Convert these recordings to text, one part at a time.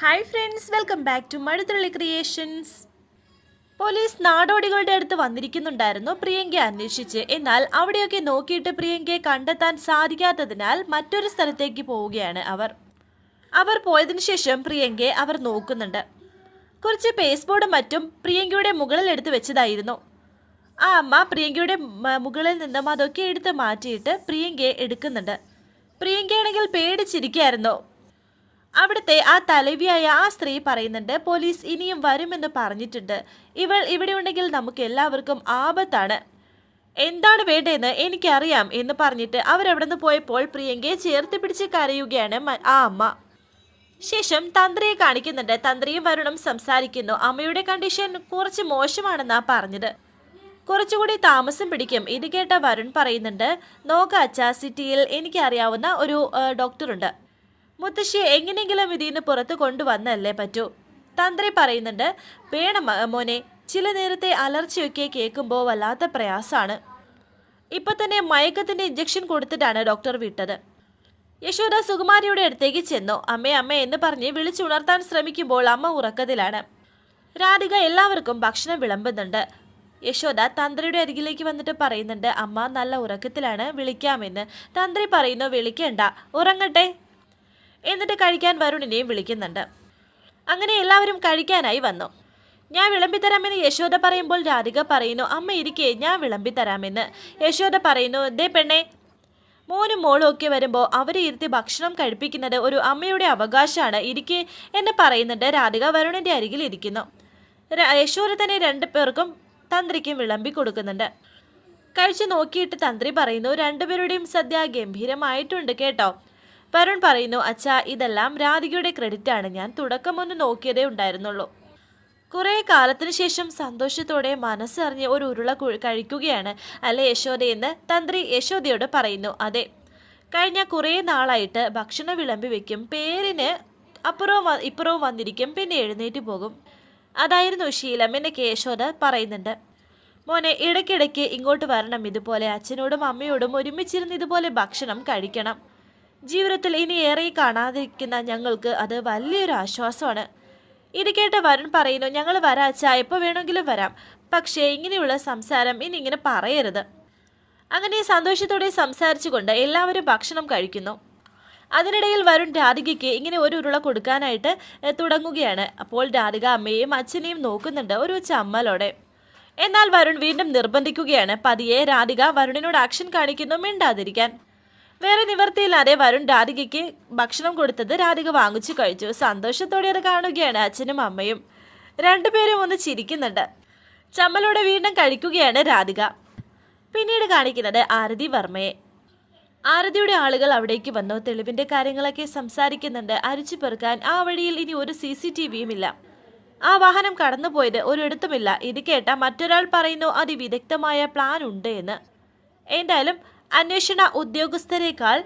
Hi friends welcome back to Mazhuthulli creations police നാടോടികളുടെ അടുത്ത് വന്നിരിക്കുന്നുണ്ടായിരുന്നു പ്രിയങ്കയെ അന്വേഷിച്ച്. എന്നാൽ അവിടെയൊക്കെ നോക്കിയിട്ട് പ്രിയങ്കയെ കണ്ടെത്താൻ സാധിക്കാത്തതിനാൽ മറ്റൊരു സ്ഥലത്തേക്ക് പോവുകയാണ് അവർ. അവർ പോയതിനു ശേഷം പ്രിയങ്കയെ അവർ നോക്കുന്നുണ്ട്. കുറച്ച് പേസ് മറ്റും പ്രിയങ്കയുടെ മുകളിൽ എടുത്ത് വെച്ചതായിരുന്നു. ആ അമ്മ പ്രിയങ്കയുടെ മുകളിൽ നിന്നും അതൊക്കെ എടുത്ത് മാറ്റിയിട്ട് പ്രിയങ്കയെ എടുക്കുന്നുണ്ട്. പ്രിയങ്കയാണെങ്കിൽ പേടിച്ചിരിക്കുകയായിരുന്നു. അവിടുത്തെ ആ തലവിയായ ആ സ്ത്രീ പറയുന്നുണ്ട് പോലീസ് ഇനിയും വരുമെന്ന് പറഞ്ഞിട്ടുണ്ട്. ഇവൾ ഇവിടെ ഉണ്ടെങ്കിൽ നമുക്ക് എല്ലാവർക്കും ആപത്താണ്. എന്താണ് വേണ്ടതെന്ന് എനിക്കറിയാം എന്ന് പറഞ്ഞിട്ട് അവരവിടെ നിന്ന് പോയപ്പോൾ പ്രിയങ്കയെ ചേർത്ത് പിടിച്ച് കരയുകയാണ് ആ അമ്മ. ശേഷം തന്ത്രിയെ കാണിക്കുന്നുണ്ട്. തന്ത്രിയും വരുണും സംസാരിക്കുന്നു. അമ്മയുടെ കണ്ടീഷൻ കുറച്ച് മോശമാണെന്നാ പറഞ്ഞത്. കുറച്ചുകൂടി താമസം പിടിക്കും. ഇത് കേട്ട വരുൺ പറയുന്നുണ്ട് നോക്ക അച്ഛ സിറ്റിയിൽ എനിക്കറിയാവുന്ന ഒരു ഡോക്ടറുണ്ട്. മുത്തശ്ശിയെ എങ്ങനെയെങ്കിലും ഇതിൽ നിന്ന് പുറത്ത് കൊണ്ടുവന്നല്ലേ പറ്റൂ? തന്ത്രി പറയുന്നുണ്ട് വേണം മോനെ ചില നേരത്തെ അലർച്ചയൊക്കെ കേൾക്കുമ്പോൾ വല്ലാത്ത പ്രയാസമാണ്. ഇപ്പൊ തന്നെ മയക്കത്തിന്റെ ഇഞ്ചക്ഷൻ കൊടുത്തിട്ടാണ് ഡോക്ടർ വിട്ടത്. യശോദ സുകുമാരിയുടെ അടുത്തേക്ക് ചെന്നു. അമ്മേ അമ്മ എന്ന് പറഞ്ഞ് വിളിച്ചുണർത്താൻ ശ്രമിക്കുമ്പോൾ അമ്മ ഉറക്കത്തിലാണ്. രാധിക എല്ലാവർക്കും ഭക്ഷണം വിളമ്പുന്നുണ്ട്. യശോദ തന്ത്രിയുടെ അരികിലേക്ക് വന്നിട്ട് പറയുന്നുണ്ട് അമ്മ നല്ല ഉറക്കത്തിലാണ് വിളിക്കാമെന്ന്. തന്ത്രി പറയുന്നു വിളിക്കേണ്ട ഉറങ്ങട്ടെ. എന്നിട്ട് കഴിക്കാൻ വരുണിനെയും വിളിക്കുന്നുണ്ട്. അങ്ങനെ എല്ലാവരും കഴിക്കാനായി വന്നു. ഞാൻ വിളമ്പിത്തരാമെന്ന് യശോദ പറയുമ്പോൾ രാധിക പറയുന്നു അമ്മ ഇരിക്കേ ഞാൻ വിളമ്പിത്തരാമെന്ന്. യശോദ പറയുന്നു ദേ പെണ്ണെ മോനും മോളും ഒക്കെ വരുമ്പോൾ അവരെ ഇരുത്തി ഭക്ഷണം കഴിപ്പിക്കുന്നത് ഒരു അമ്മയുടെ അവകാശമാണ്. ഇരിക്കെ എന്ന് പറയുന്നുണ്ട് രാധിക വരുണിന്റെ അരികിൽ ഇരിക്കുന്നു. യശോദ തന്നെ രണ്ടു പേർക്കും തന്ത്രിക്കും വിളമ്പി കൊടുക്കുന്നുണ്ട്. കഴിച്ചു നോക്കിയിട്ട് തന്ത്രി പറയുന്നു രണ്ടുപേരുടെയും സദ്യ ഗംഭീരമായിട്ടുണ്ട് കേട്ടോ. വരുൺ പറയുന്നു അച്ഛാ ഇതെല്ലാം രാധികയുടെ ക്രെഡിറ്റ് ആണ്. ഞാൻ തുടക്കം തുടക്കമൊന്ന് നോക്കിയതേ ഉണ്ടായിരുന്നുള്ളൂ. കുറേ കാലത്തിന് ശേഷം സന്തോഷത്തോടെ മനസ്സറിഞ്ഞ് ഒരു ഉരുള കഴിക്കുകയാണ്. അല്ലെ യശോദയെന്ന് തന്ത്രി യശോദയോട് പറയുന്നു അതെ. കഴിഞ്ഞ കുറേ നാളായിട്ട് ഭക്ഷണം വിളമ്പി വെക്കും. പേരിന് അപ്പുറവും ഇപ്പുറവും വന്നിരിക്കും. പിന്നെ എഴുന്നേറ്റ് പോകും. അതായിരുന്നു ശീലം എന്നൊക്കെ യശോദ പറയുന്നുണ്ട്. മോനെ ഇടയ്ക്കിടയ്ക്ക് ഇങ്ങോട്ട് വരണം. ഇതുപോലെ അച്ഛനോടും അമ്മയോടും ഒരുമിച്ചിരുന്ന് ഇതുപോലെ ഭക്ഷണം കഴിക്കണം. ജീവിതത്തിൽ ഇനി ഏറെ കാണാതിരിക്കുന്ന ഞങ്ങൾക്ക് അത് വലിയൊരു ആശ്വാസമാണ്. ഇത് കേട്ട് വരുൺ പറയുന്നു ഞങ്ങൾ വരാച്ച എപ്പോൾ വേണമെങ്കിലും വരാം. പക്ഷേ ഇങ്ങനെയുള്ള സംസാരം ഇനി ഇങ്ങനെ പറയരുത്. അങ്ങനെ സന്തോഷത്തോടെ സംസാരിച്ചുകൊണ്ട് എല്ലാവരും ഭക്ഷണം കഴിക്കുന്നു. അതിനിടയിൽ വരുൺ രാധികയ്ക്ക് ഇങ്ങനെ ഒരു ഉരുള കൊടുക്കാനായിട്ട് തുടങ്ങുകയാണ്. അപ്പോൾ രാധിക അമ്മയെയും അച്ഛനെയും നോക്കുന്നുണ്ട് ഒരു ചമ്മലോടെ. എന്നാൽ വരുൺ വീണ്ടും നിർബന്ധിക്കുകയാണ്. പതിയെ രാധിക വരുണിനോട് ആക്ഷൻ കാണിക്കുന്നു മിണ്ടാതിരിക്കാൻ. വേറെ നിവർത്തിയില്ലാതെ വരുൺ രാധികയ്ക്ക് ഭക്ഷണം കൊടുത്തത് രാധിക വാങ്ങിച്ചു കഴിച്ചു. സന്തോഷത്തോടെ അത് കാണുകയാണ് അച്ഛനും അമ്മയും. രണ്ടുപേരും ഒന്ന് ചിരിക്കുന്നുണ്ട്. ചമ്മലോടെ വീണ്ടും കഴിക്കുകയാണ് രാധിക. പിന്നീട് കാണിക്കുന്നത് ആരതി വർമ്മയെ. ആരതിയുടെ ആളുകൾ അവിടേക്ക് വന്നു. തെളിവിന്റെ കാര്യങ്ങളൊക്കെ സംസാരിക്കുന്നുണ്ട്. അരിച്ചു പെറുക്കാൻ ആ വഴിയിൽ ഇനി ഒരു സി സി ടി വിയും ഇല്ല ആ വാഹനം കടന്നുപോയത് ഒരിടത്തുമില്ല. ഇത് കേട്ട മറ്റൊരാൾ പറയുന്നു അതിവിദഗ്ധമായ പ്ലാൻ ഉണ്ട് എന്ന്. എന്തായാലും അന്വേഷണ ഉദ്യോഗസ്ഥരെക്കാൾ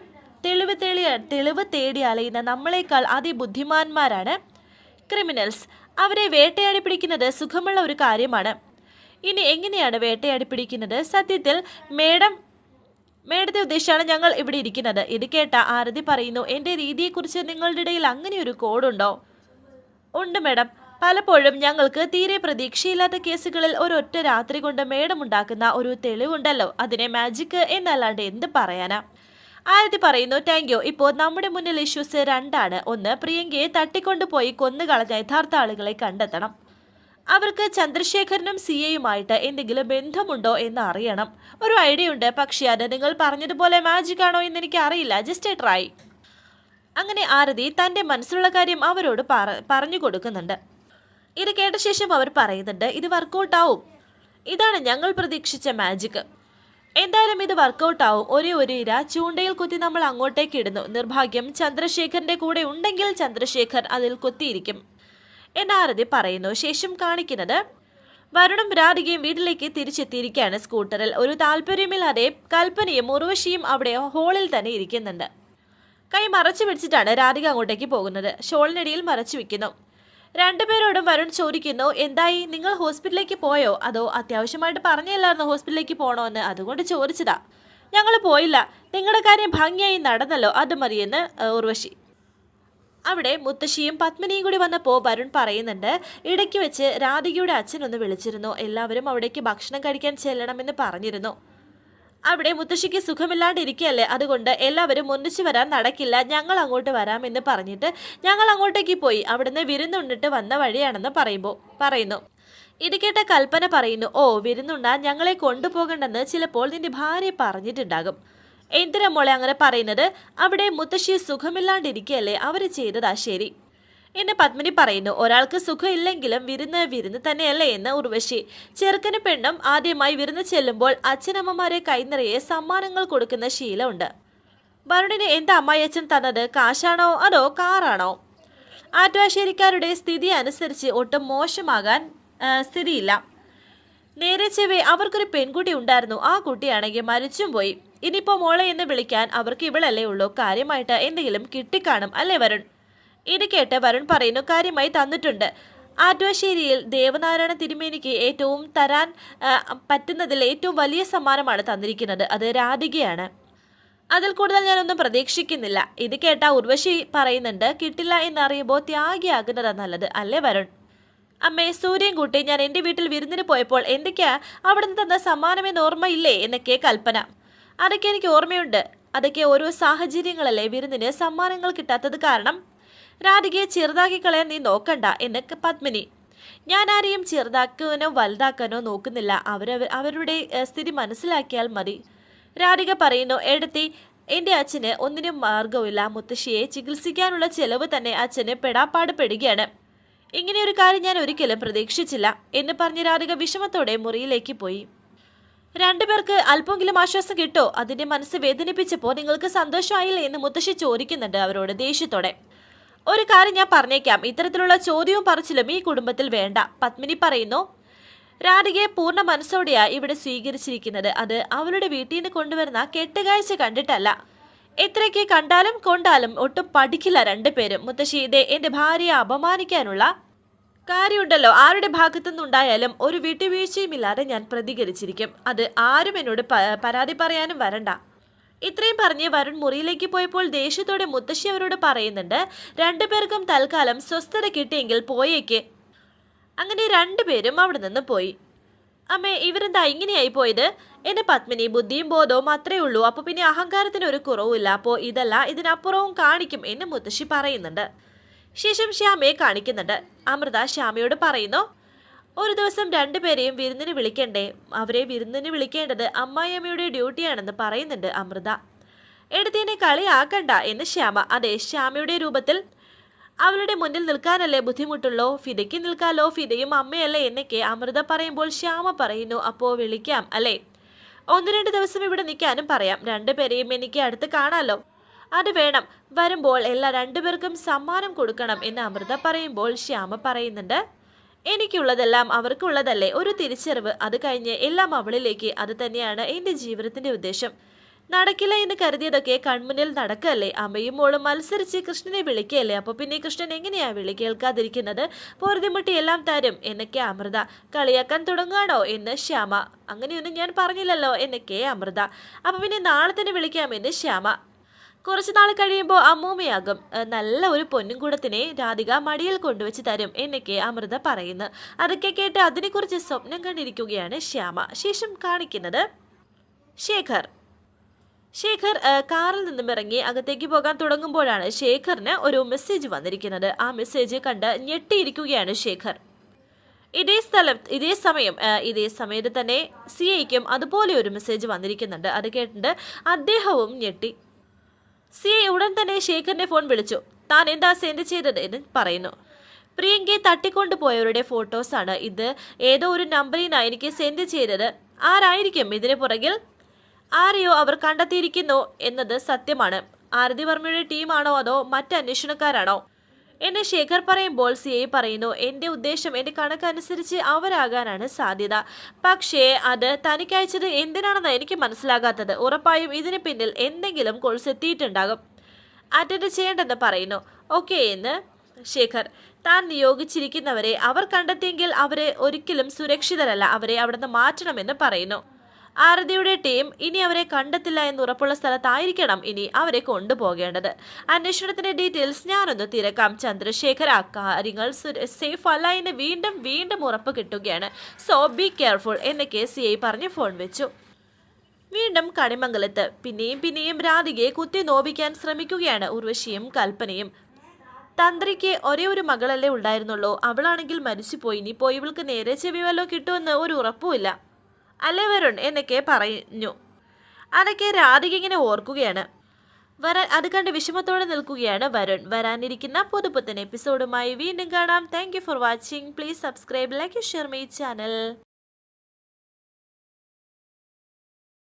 തെളിവ് തെളിയ തെളിവ് തേടി അലയുന്ന നമ്മളെക്കാൾ അതിബുദ്ധിമാന്മാരാണ് ക്രിമിനൽസ്. അവരെ വേട്ടയാടി പിടിക്കുന്നത് സുഖമുള്ള ഒരു കാര്യമാണ്. ഇനി എങ്ങനെയാണ് വേട്ടയാടി പിടിക്കുന്നത്? സത്യത്തിൽ മേഡം മേഡത്തെ ഉദ്ദേശിച്ചാണ് ഞങ്ങൾ ഇവിടെ ഇരിക്കുന്നത്. ഇത് കേട്ട ആരതി പറയുന്നു എന്റെ രീതിയെക്കുറിച്ച് നിങ്ങളുടെ ഇടയിൽ അങ്ങനെ ഒരു കോഡുണ്ടോ? ഉണ്ട് മേഡം. പലപ്പോഴും ഞങ്ങൾക്ക് തീരെ പ്രതീക്ഷയില്ലാത്ത കേസുകളിൽ ഒരൊറ്റ രാത്രി കൊണ്ട് മേടമുണ്ടാക്കുന്ന ഒരു തെളിവുണ്ടല്ലോ. അതിനെ മാജിക് എന്നല്ലാണ്ട് എന്ത് പറയാനാ? ആരതി പറയുന്നു താങ്ക് യു ഇപ്പോൾ നമ്മുടെ മുന്നിൽ ഇഷ്യൂസ് രണ്ടാണ്. ഒന്ന് പ്രിയങ്കയെ തട്ടിക്കൊണ്ടുപോയി കൊന്നുകളഞ്ഞ യഥാർത്ഥ ആളുകളെ കണ്ടെത്തണം. അവർക്ക് ചന്ദ്രശേഖരനും സി എയുമായിട്ട് എന്തെങ്കിലും ബന്ധമുണ്ടോ എന്ന് അറിയണം. ഒരു ഐഡിയ ഉണ്ട്. പക്ഷേ അത് നിങ്ങൾ പറഞ്ഞതുപോലെ മാജിക് ആണോ എന്ന് എനിക്ക് അറിയില്ല. ജസ്റ്റ് ട്രൈ അങ്ങനെ ആരതി തന്റെ മനസ്സിലുള്ള കാര്യം അവരോട് പറഞ്ഞു കൊടുക്കുന്നുണ്ട്. ഇത് കേട്ട ശേഷം അവർ പറയുന്നുണ്ട് ഇത് വർക്കൗട്ട് ആവും ഇതാണ് ഞങ്ങൾ പ്രതീക്ഷിച്ച മാജിക് എന്തായാലും ഇത് വർക്കൗട്ട് ആവും ഒരേ ഒരു ഇര ചൂണ്ടയിൽ കുത്തി നമ്മൾ അങ്ങോട്ടേക്ക് ഇടുന്നു. നിർഭാഗ്യം ചന്ദ്രശേഖരന്റെ കൂടെ ഉണ്ടെങ്കിൽ ചന്ദ്രശേഖർ അതിൽ കൊത്തിയിരിക്കും എന്നാരതി പറയുന്നു. ശേഷം കാണിക്കുന്നത് വരുണും രാധികയും വീട്ടിലേക്ക് തിരിച്ചെത്തിയിരിക്കുകയാണ് സ്കൂട്ടറിൽ. ഒരു താല്പര്യമില്ലാതെ കൽപ്പനയും ഉർവശിയും അവിടെ ഹോളിൽ തന്നെ ഇരിക്കുന്നുണ്ട്. കൈ മറച്ചു പിടിച്ചിട്ടാണ് രാധിക അങ്ങോട്ടേക്ക് പോകുന്നത്. ഷോളിനടിയിൽ മറച്ചു വെക്കുന്നു. രണ്ടുപേരോടും വരുൺ ചോദിക്കുന്നു എന്തായി നിങ്ങൾ ഹോസ്പിറ്റലിലേക്ക് പോയോ? അതോ അത്യാവശ്യമായിട്ട് പറഞ്ഞല്ലായിരുന്നു ഹോസ്പിറ്റലിലേക്ക് പോകണമെന്ന് അതുകൊണ്ട് ചോദിച്ചതാ. ഞങ്ങൾ പോയില്ല. നിങ്ങളുടെ കാര്യം ഭംഗിയായി നടന്നല്ലോ. അത് മതിയെന്ന് ഉർവശി. അവിടെ മുത്തശ്ശിയും പത്മിനിയും കൂടി വന്നപ്പോൾ വരുൺ പറയുന്നുണ്ട് ഇടയ്ക്ക് വെച്ച് രാധികയുടെ അച്ഛനൊന്ന് വിളിച്ചിരുന്നു. എല്ലാവരും അവിടേക്ക് ഭക്ഷണം കഴിക്കാൻ ചെല്ലണമെന്ന് പറഞ്ഞിരുന്നു. അവിടെ മുത്തശ്ശിക്ക് സുഖമില്ലാണ്ടിരിക്കുകയല്ലേ? അതുകൊണ്ട് എല്ലാവരും ഒന്നിച്ചു വരാൻ നടക്കില്ല. ഞങ്ങൾ അങ്ങോട്ട് വരാമെന്ന് പറഞ്ഞിട്ട് ഞങ്ങൾ അങ്ങോട്ടേക്ക് പോയി. അവിടുന്ന് വിരുന്നുണ്ടിട്ട് വന്ന വഴിയാണെന്ന് പറയുമ്പോൾ പറയുന്നു. ഇത് കേട്ട കൽപ്പന പറയുന്നു ഓ വിരുന്നുണ്ടാ ഞങ്ങളെ കൊണ്ടുപോകണ്ടെന്ന് ചിലപ്പോൾ നിന്റെ ഭാര്യ പറഞ്ഞിട്ടുണ്ടാകും. എന്തിനാ മോളെ അങ്ങനെ പറയുന്നത്? അവിടെ മുത്തശ്ശി സുഖമില്ലാണ്ടിരിക്കുകയല്ലേ? അവർ ചെയ്തതാ ശരി. എന്നെ പത്മിനി പറയുന്നു ഒരാൾക്ക് സുഖമില്ലെങ്കിലും വിരുന്ന് വിരുന്ന് തന്നെയല്ലേ എന്ന് ഉർവശി. ചെറുക്കന് പെണ്ണും ആദ്യമായി വിരുന്ന് ചെല്ലുമ്പോൾ അച്ഛനമ്മമാരെ കൈനിറയെ സമ്മാനങ്ങൾ കൊടുക്കുന്ന ശീലമുണ്ട്. വരുണിന് എന്താ അമ്മായിയച്ഛൻ തന്നത് കാശാണോ അതോ കാറാണോ? ആറ്റുവാശ്ശേരിക്കാരുടെ സ്ഥിതി അനുസരിച്ച് ഒട്ടും മോശമാകാൻ സ്ഥിതിയില്ല. നേരെ ചെവേ അവർക്കൊരു പെൺകുട്ടി ഉണ്ടായിരുന്നു ആ കുട്ടിയാണെങ്കിൽ മരിച്ചും പോയി. ഇനിയിപ്പോ മോളെ എന്ന് വിളിക്കാൻ അവർക്ക് ഇവളല്ലേ ഉള്ളൂ കാര്യമായിട്ട് എന്തെങ്കിലും കിട്ടിക്കാണും അല്ലേ വരുൺ? ഇത് കേട്ട് വരുൺ പറയുന്നു കാര്യമായി തന്നിട്ടുണ്ട്. ആറ്റുവശ്ശേരിയിൽ ദേവനാരായണ തിരുമേനിക്ക് ഏറ്റവും തരാൻ പറ്റുന്നതിൽ ഏറ്റവും വലിയ സമ്മാനമാണ് തന്നിരിക്കുന്നത്. അത് രാധികയാണ്. അതിൽ കൂടുതൽ ഞാനൊന്നും പ്രതീക്ഷിക്കുന്നില്ല. ഇത് കേട്ട ഉർവശി പറയുന്നുണ്ട് കിട്ടില്ല എന്നറിയുമ്പോൾ ത്യാഗിയാകുന്നതാ നല്ലത് അല്ലേ വരുൺ? അമ്മേ സൂര്യൻ കൂട്ടി ഞാൻ എന്റെ വീട്ടിൽ വിരുന്നിന് പോയപ്പോൾ എന്തൊക്കെയാ അവിടെ തന്ന സമ്മാനമെന്ന് ഓർമ്മയില്ലേ? എന്നൊക്കെ കൽപ്പന. അതൊക്കെ എനിക്ക് ഓർമ്മയുണ്ട്. അതൊക്കെ ഓരോ സാഹചര്യങ്ങളല്ലേ വിരുന്നിന് സമ്മാനങ്ങൾ കിട്ടാത്തത് കാരണം രാധികയെ ചെറുതാക്കി കളയാൻ നീ നോക്കണ്ട എന്ന് പത്മിനി. ഞാൻ ആരെയും ചെറുതാക്കാനോ വലുതാക്കാനോ നോക്കുന്നില്ല. അവരവർ അവരുടെ സ്ഥിതി മനസ്സിലാക്കിയാൽ മതി. രാധിക പറയുന്നു എടുത്തി എന്റെ അച്ഛന് ഒന്നിനും മാർഗവുമില്ല മുത്തശ്ശിയെ ചികിത്സിക്കാനുള്ള ചെലവ് തന്നെ അച്ഛന് പെടാപ്പാട് പെടുകയാണ് ഇങ്ങനെ ഒരു കാര്യം ഞാൻ ഒരിക്കലും പ്രതീക്ഷിച്ചില്ല എന്ന് പറഞ്ഞ് രാധിക വിഷമത്തോടെ മുറിയിലേക്ക് പോയി. രണ്ടുപേർക്ക് അല്പമെങ്കിലും ആശ്വാസം കിട്ടോ? അതിന്റെ മനസ്സ് വേദനിപ്പിച്ചപ്പോൾ നിങ്ങൾക്ക് സന്തോഷമായില്ലേ? എന്ന് മുത്തശ്ശി ചോദിക്കുന്നുണ്ട് അവരോട് ദേഷ്യത്തോടെ. ഒരു കാര്യം ഞാൻ പറഞ്ഞേക്കാം. ഇത്തരത്തിലുള്ള ചോദ്യവും പറച്ചിലും ഈ കുടുംബത്തിൽ വേണ്ട. പത്മിനി പറയുന്നു രാധികയെ പൂർണ മനസ്സോടെയാ ഇവിടെ സ്വീകരിച്ചിരിക്കുന്നത്. അത് അവളുടെ വീട്ടിൽ നിന്ന് കൊണ്ടുവരുന്ന കെട്ടുകാഴ്ച കണ്ടിട്ടല്ല. എത്രയ്ക്ക് കണ്ടാലും കൊണ്ടാലും ഒട്ടും പഠിക്കില്ല രണ്ടുപേരും മുത്തശ്ശി ഇതേ എന്റെ ഭാര്യയെ അപമാനിക്കാനുള്ള കാര്യമുണ്ടല്ലോ. ആരുടെ ഭാഗത്തുനിന്നുണ്ടായാലും ഒരു ഒരു വിട്ടുവീഴ്ചയുമില്ലാതെ ഞാൻ പ്രതികരിച്ചിരിക്കും. അത് ആരും എന്നോട് പരാതി പറയാനും വരണ്ട. ഇത്രയും പറഞ്ഞ് വരുൺ മുറിയിലേക്ക് പോയപ്പോൾ ദേഷ്യത്തോടെ മുത്തശ്ശി അവരോട് പറയുന്നുണ്ട് രണ്ടുപേർക്കും തൽക്കാലം സ്വസ്ഥത കിട്ടിയെങ്കിൽ പോയേക്ക്. അങ്ങനെ രണ്ടുപേരും അവിടെ നിന്ന് പോയി. അമ്മേ ഇവരെന്താ ഇങ്ങനെയായി പോയത്? എന്റെ പത്മിനി ബുദ്ധിയും ബോധവും അത്രേ ഉള്ളൂ. അപ്പൊ പിന്നെ അഹങ്കാരത്തിന് ഒരു കുറവുമില്ല. അപ്പോൾ ഇതല്ല ഇതിനപ്പുറവും കാണിക്കും എന്ന് മുത്തശ്ശി പറയുന്നുണ്ട്. ശേഷം ശ്യാമയെ കാണിക്കുന്നുണ്ട്. അമൃത ശ്യാമയോട് പറയുന്നു ഒരു ദിവസം രണ്ടുപേരെയും വിരുന്നിന് വിളിക്കണ്ടേ? അവരെ വിരുന്നിന് വിളിക്കേണ്ടത് അമ്മായിയമ്മയുടെ ഡ്യൂട്ടിയാണെന്ന് പറയുന്നുണ്ട് അമൃത. എടുത്തേനെ കളിയാക്കണ്ട എന്ന് ശ്യാമ. അതെ ശ്യാമയുടെ രൂപത്തിൽ അവളുടെ മുന്നിൽ നിൽക്കാനല്ലേ ബുദ്ധിമുട്ടുള്ളോ? ഫിദയ്ക്ക് നിൽക്കാലോ? ഫിദയും അമ്മയല്ലേ എന്നൊക്കെ അമൃത പറയുമ്പോൾ ശ്യാമ പറയുന്നു. അപ്പോൾ വിളിക്കാം അല്ലേ? ഒന്ന് രണ്ട് ദിവസം ഇവിടെ നിൽക്കാനും പറയാം. രണ്ടുപേരെയും എനിക്ക് അടുത്ത് കാണാലോ? അത് വേണം. വരുമ്പോൾ എല്ലാ രണ്ടുപേർക്കും സമ്മാനം കൊടുക്കണം എന്ന് അമൃത പറയുമ്പോൾ ശ്യാമ പറയുന്നുണ്ട്. എനിക്കുള്ളതെല്ലാം അവർക്കുള്ളതല്ലേ? ഒരു തിരിച്ചറിവ് അത് കഴിഞ്ഞ് എല്ലാം അവളിലേക്ക്. അത് തന്നെയാണ് എന്റെ ജീവിതത്തിന്റെ ഉദ്ദേശം. നടക്കില്ല എന്ന് കരുതിയതൊക്കെ കൺമുന്നിൽ നടക്കല്ലേ? അമ്മയും മോളും മത്സരിച്ച് കൃഷ്ണനെ വിളിക്കുകയല്ലേ അപ്പോൾ പിന്നെ കൃഷ്ണൻ എങ്ങനെയാ വിളി കേൾക്കാതിരിക്കുന്നത്? പൊറുതിമുട്ടി എല്ലാം തരും എന്നൊക്കെ അമൃത. കളിയാക്കാൻ തുടങ്ങാണോ എന്ന് ശ്യാമ. അങ്ങനെയൊന്നും ഞാൻ പറഞ്ഞില്ലല്ലോ എന്നൊക്കെ അമൃത. അപ്പോൾ പിന്നെ നാളെ തന്നെ വിളിക്കാമെന്ന് ശ്യാമ. കുറച്ചു നാൾ കഴിയുമ്പോൾ അമ്മൂമ്മയാകും. നല്ല ഒരു പൊന്നും കൂടത്തിനെ രാധിക മടിയിൽ കൊണ്ടുവച്ച് തരും എന്നൊക്കെ അമൃത പറയുന്നു. അതൊക്കെ കേട്ട് അതിനെക്കുറിച്ച് സ്വപ്നം കണ്ടിരിക്കുകയാണ് ശ്യാമ. ശേഷം കാണിക്കുന്നത് ശേഖർ. ശേഖർ കാറിൽ നിന്നും ഇറങ്ങി അകത്തേക്ക് പോകാൻ തുടങ്ങുമ്പോഴാണ് ശേഖറിന് ഒരു മെസ്സേജ് വന്നിരിക്കുന്നത്. ആ മെസ്സേജ് കണ്ട് ഞെട്ടിയിരിക്കുകയാണ് ശേഖർ. ഇതേ സ്ഥലം ഇതേ സമയം ഇതേ സമയത്ത് തന്നെ സി ഐക്കും അതുപോലെ ഒരു മെസ്സേജ് വന്നിരിക്കുന്നുണ്ട്. അത് കേട്ടിട്ട് അദ്ദേഹവും ഞെട്ടി. സി ഐ ഉടൻ തന്നെ ശേഖറിന്റെ ഫോൺ വിളിച്ചു. താൻ എന്താ സെൻഡ് ചെയ്തത് എന്ന് പറയുന്നു. പ്രിയങ്കയെ തട്ടിക്കൊണ്ടുപോയവരുടെ ഫോട്ടോസാണ് ഇത്. ഏതോ ഒരു നമ്പറിൽ നിന്നാണ് എനിക്ക് സെൻഡ് ചെയ്തത്. ആരായിരിക്കും ഇതിന് പുറകിൽ? ആരെയോ അവർ കണ്ടെത്തിയിരിക്കുന്നു എന്നത് സത്യമാണ്. ആരതി വർമ്മയുടെ ടീമാണോ അതോ മറ്റ് അന്വേഷണക്കാരാണോ? എന്ന് ശേഖർ പറയുമ്പോൾ സി ഐ പറയുന്നു എന്റെ ഉദ്ദേശം എന്റെ കണക്കനുസരിച്ച് അവരാകാനാണ് സാധ്യത. പക്ഷേ അത് തനിക്ക് അയച്ചത് എന്തിനാണെന്ന് എനിക്ക് മനസ്സിലാകാത്തത്. ഉറപ്പായും ഇതിന് പിന്നിൽ എന്തെങ്കിലും കോഴ്സ് എത്തിയിട്ടുണ്ടാകും. അറ്റൻഡ് ചെയ്യേണ്ടെന്ന് പറയുന്നു. ഓക്കെ എന്ന് ശേഖർ. താൻ നിയോഗിച്ചിരിക്കുന്നവരെ അവർ കണ്ടെത്തിയെങ്കിൽ അവരെ ഒരിക്കലും സുരക്ഷിതരല്ല. അവരെ അവിടുന്ന് മാറ്റണമെന്ന് പറയുന്നു. ആരതിയുടെ ടീം ഇനി അവരെ കണ്ടെത്തില്ല എന്ന് ഉറപ്പുള്ള സ്ഥലത്തായിരിക്കണം ഇനി അവരെ കൊണ്ടുപോകേണ്ടത്. അന്വേഷണത്തിന്റെ ഡീറ്റെയിൽസ് ഞാനൊന്ന് തിരക്കാം. ചന്ദ്രശേഖർ ആ കാര്യങ്ങൾ സേഫ് അല്ല എന്ന് വീണ്ടും വീണ്ടും ഉറപ്പ് കിട്ടുകയാണ്. സോ ബി കെയർഫുൾ എന്ന് കെ സി ഐ പറഞ്ഞ് ഫോൺ വെച്ചു. വീണ്ടും കണിമംഗലത്ത്. പിന്നെയും പിന്നെയും രാധികയെ കുത്തി നോവിക്കാൻ ശ്രമിക്കുകയാണ് ഉർവശിയും കൽപ്പനയും. തന്ത്രിക്ക് ഒരേ ഒരു മകളല്ലേ ഉണ്ടായിരുന്നുള്ളൂ. അവളാണെങ്കിൽ മരിച്ചുപോയി. ഇനിയിപ്പോൾ ഇവൾക്ക് നേരെ ചെവി വല്ലോ കിട്ടുമെന്ന് ഒരു ഉറപ്പുമില്ല. അല്ലേ വരുൺ എന്നൊക്കെ പറഞ്ഞു. അതൊക്കെ രാധിക ഇങ്ങനെ ഓർക്കുകയാണ്. വരാൻ അത് കണ്ട് വിഷമത്തോടെ നിൽക്കുകയാണ് വരുൺ. വരാനിരിക്കുന്ന പുതുപുത്തൻ എപ്പിസോഡുമായി വീണ്ടും കാണാം. Thank for watching please subscribe like share my channel